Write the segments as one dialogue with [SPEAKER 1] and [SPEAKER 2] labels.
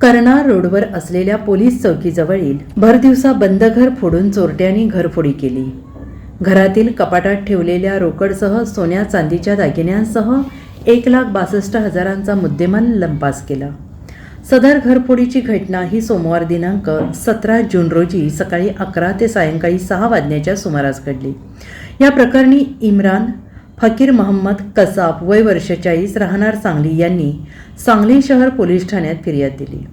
[SPEAKER 1] कर्नाळ रोडवर असलेल्या पोलीस चौकीजवळील भरदिवसा बंद घर फोडून चोरट्यांनी घरफोडी केली. घरातील कपाटात ठेवलेल्या रोकडसह सोन्या चांदीच्या दागिन्यांसह एक लाख बासष्ट हजारांचा मुद्देमाल लंपास केला. सदर घरफोडीची घटना ही सोमवार दिनांक सतरा जून रोजी सकाळी अकरा ते सायंकाळी सहा वाजण्याच्या सुमारास घडली. या प्रकरणी इम्रान फकीर महम्मद कसाब वय वर्ष चाळीस राहणार सांगली यांनी सांगली शहर पोलीस ठाण्यात फिर्याद दिली.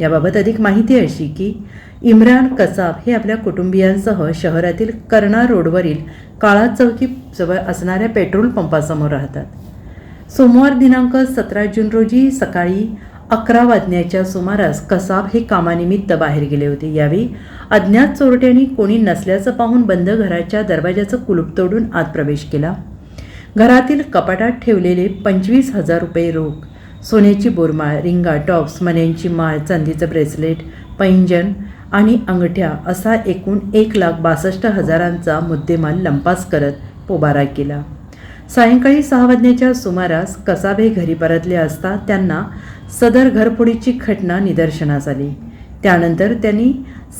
[SPEAKER 1] याबाबत अधिक माहिती अशी की इम्रान कसाब हे आपल्या कुटुंबियांसह शहरातील कर्णा रोडवरील काळा चौकी जवळ असणाऱ्या पेट्रोल पंपासमोर राहतात. सोमवार दिनांक सतरा जून रोजी सकाळी अकरा वाजण्याच्या सुमारास कसाब हे कामानिमित्त बाहेर गेले होते. यावेळी अज्ञात चोरट्यांनी कोणी नसल्याचं पाहून बंद घराच्या दरवाजाचं कुलूप तोडून आत प्रवेश केला. घरातील कपाटात ठेवलेले पंचवीस हजार रुपये रोख सोन्याची बोरमाळ रिंगा टॉप्स मण्यांची माळ चांदीचं ब्रेसलेट पैंजण आणि अंगठ्या असा एकूण एक लाख बासष्ट हजारांचा मुद्देमाल लंपास करत पोबारा केला. सायंकाळी सहा वाजण्याच्या सुमारास कसाबे घरी परतले असता त्यांना सदर घरफोडीची घटना निदर्शनास आली. त्यानंतर त्यांनी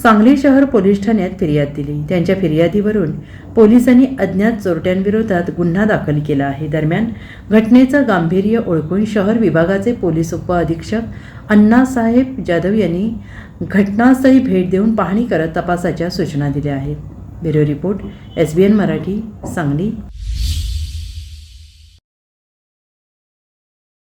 [SPEAKER 1] सांगली शहर पोलीस ठाण्यात फिर्याद दिली. त्यांच्या फिर्यादीवरून पोलिसांनी अज्ञात चोरट्यांविरोधात गुन्हा दाखल केला आहे. दरम्यान घटनेचं गांभीर्य ओळखून शहर विभागाचे पोलीस उपअधीक्षक अण्णासाहेब जाधव यांनी घटनास्थळी भेट देऊन पाहणी करत तपासाच्या सूचना दिल्या आहेत. Bureau report S B N Marathi Sangli.